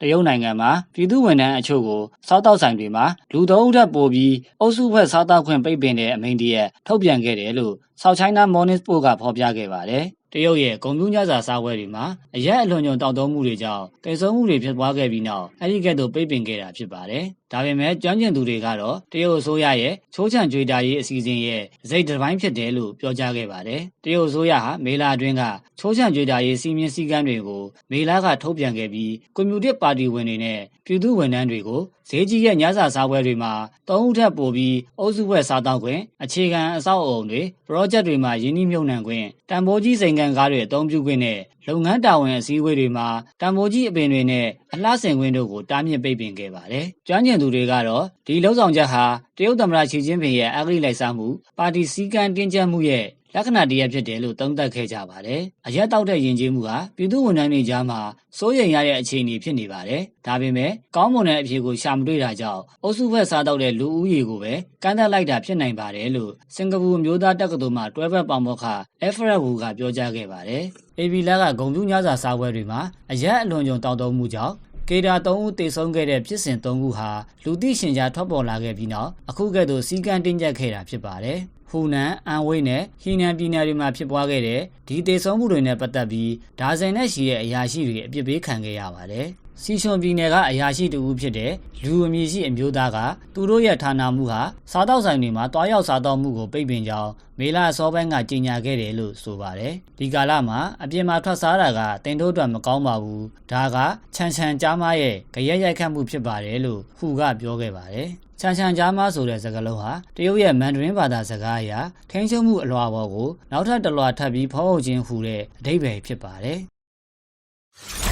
တရုတ်နိုင်ငံမှာပြည်သူဝန်ထမ်းအချို့ကိုစားတောက်ဆိုင်တွေမှာလူသုံးဦးထပ်ပိုပြီးအုပ်စုဖွဲ့စားတောက်ခွင့်ပိတ်ပင်တဲ့အမိန့်တရက်ထုတ်ပြန်ခဲ့တယ်လို့ South China Morning Post ကဖော်ပြခဲ့ပါတယ်။တရုတ်ရဲ့ဂုံပြူးညစာစားပွဲတွေမှာအရက်အလွန်ညွန်တောက်သုံးမှုတွေကြောင့်တိတ်ဆုံးမှုတွေဖြစ်ပွားခဲ့ပြီးနောက်အဲဒီကဲ့သို့ပိတ်ပင်ခဲ့တာဖြစ်ပါတယ်။ဒါပေမဲ့ကျွမ်းကျင်သူတွေကတော့တရုတ်အစိုးရရဲ့ချိုးချံကြွေတာရေးအစီအစဉ်ရဲ့စိတ်တစ်ပိုင်းဖြစ်တယ်လို့ပြောကြားခဲ့ပါတယ်။တရုတ်အစိုးရဟာမေလာအတွင်းကချိုးချံကြွေတာရေးစီမင်းစည်းကမ်းတွေကိုမေလာကထုတ်ပြန်ခဲ့ပြီးကွန်မြူနစ်ပါတီဝင်တွေနဲ့ပြည်သူဝန်ထမ်းတွေကိုဈေးကြီးရဲ့ညစာစားပွဲတွေမှာသုံးဦးထက်ပိုပြီးအုပ်စုဖွဲ့စားတောက်ခွင့်အခြေခံအဆောက်အအုံတွေ project တွေမှာယင်းနှိမ့်မြုံနှံခွင့်တံပိုးကြီးစိန်ကန်ကားတွေအသုံးပြုခွင့်နဲ့လုပ်ငန်းတာဝန်အစည်းအဝေးတွေမှာတံပိုးကြီးအပင်တွေနဲ့အလှဆင်ခွင့်တို့ကိုတားမြစ်ပိတ်ပင်ခဲ့ပါတယ်။ကျွမ်းကျင်သူတွေကတော့ဒီလှုပ်ဆောင်ချက်ဟာတရုတ်သမ္မတရှီကျင်းပင်ရဲ့အဂိလိုက်စားမှုပါတီစည်းကမ်းတင်းကျပ်မှုရဲ့ လက္ခဏာတရက်ဖြစ်တယ်လို့သုံးသပ်ခဲ့ကြပါတယ်။အရက်တောက်တဲ့ယဉ်ကျေးမှုဟာပြည်သူဝန်ထမ်းတွေကြားမှာစိုးရိမ်ရတဲ့အခြေအနေဖြစ်နေပါတယ်။ဒါပေမဲ့ကောင်းမွန်တဲ့အဖြေကိုရှာမတွေ့တာကြောင့်အုပ်စုဖက်စားတော့တဲ့လူဦးရေကိုပဲကန့်သတ်လိုက်တာဖြစ်နိုင်ပါတယ်လို့စင်ကာပူမျိုးသားတက္ကသိုလ်မှတွဲဖက်ပေါမောက္ခအဖရက်ဝူကပြောကြားခဲ့ပါတယ်။ AB လက်ကဂုံပြူးညစာစားပွဲတွေမှာအရက်အလွန်ကြုံတောက်သုံးမှုကြောင့်ကေဒါ3ဦးတေဆုံးခဲ့တဲ့ဖြစ်စဉ်3ခုဟာလူသိရှင်ကြားထွက်ပေါ်လာခဲ့ပြီးနောက်အခုကဲ့သို့စီကံတင်းကျပ်ခဲ့တာဖြစ်ပါတယ်။ ဟူနန်၊အန်ဝိတ်နဲ့ဟီနန်ပြည်နယ်တွေမှာဖြစ်ပွားခဲ့တဲ့ဒီတေဆုံးမှုတွေနဲ့ပတ်သက်ပြီးဒါဇင်နဲ့ရှိတဲ့အရာရှိတွေအပြစ်ပေးခံခဲ့ရပါတယ်။စီချွန်ပြည်နယ်ကအရာရှိတဦးဖြစ်တဲ့လူအမည်ရှိအမျိုးသားကသူတို့ရဲ့ဌာနမှုဟာစားတောက်ဆိုင်တွေမှာတွားရောက်စားတော့မှုကိုပိတ်ပင်ကြောင်းမေလာအစောပိုင်းကကြေညာခဲ့တယ်လို့ဆိုပါတယ်။ဒီကာလမှာအပြင်မှာထွက်စားတာကတင်တို့အတွက်မကောင်းပါဘူး။ဒါကချန်ချန်ကြားမရဲ့ကြရက်ရိုက်ခတ်မှုဖြစ်ပါတယ်လို့ဟူကပြောခဲ့ပါတယ်။ ချန်ချန်ကြားမဆိုတဲ့စကားလုံးဟာတရုတ်ရဲ့မန်ဒရင်းဘာသာစကားအရထိန်းချုပ်မှုအလွှာပေါ်ကိုနောက်ထပ်တစ်လွှာထပ်ပြီးဖော်ဟုတ်ခြင်းဟူတဲ့အဓိပ္ပာယ်ဖြစ်ပါတယ်။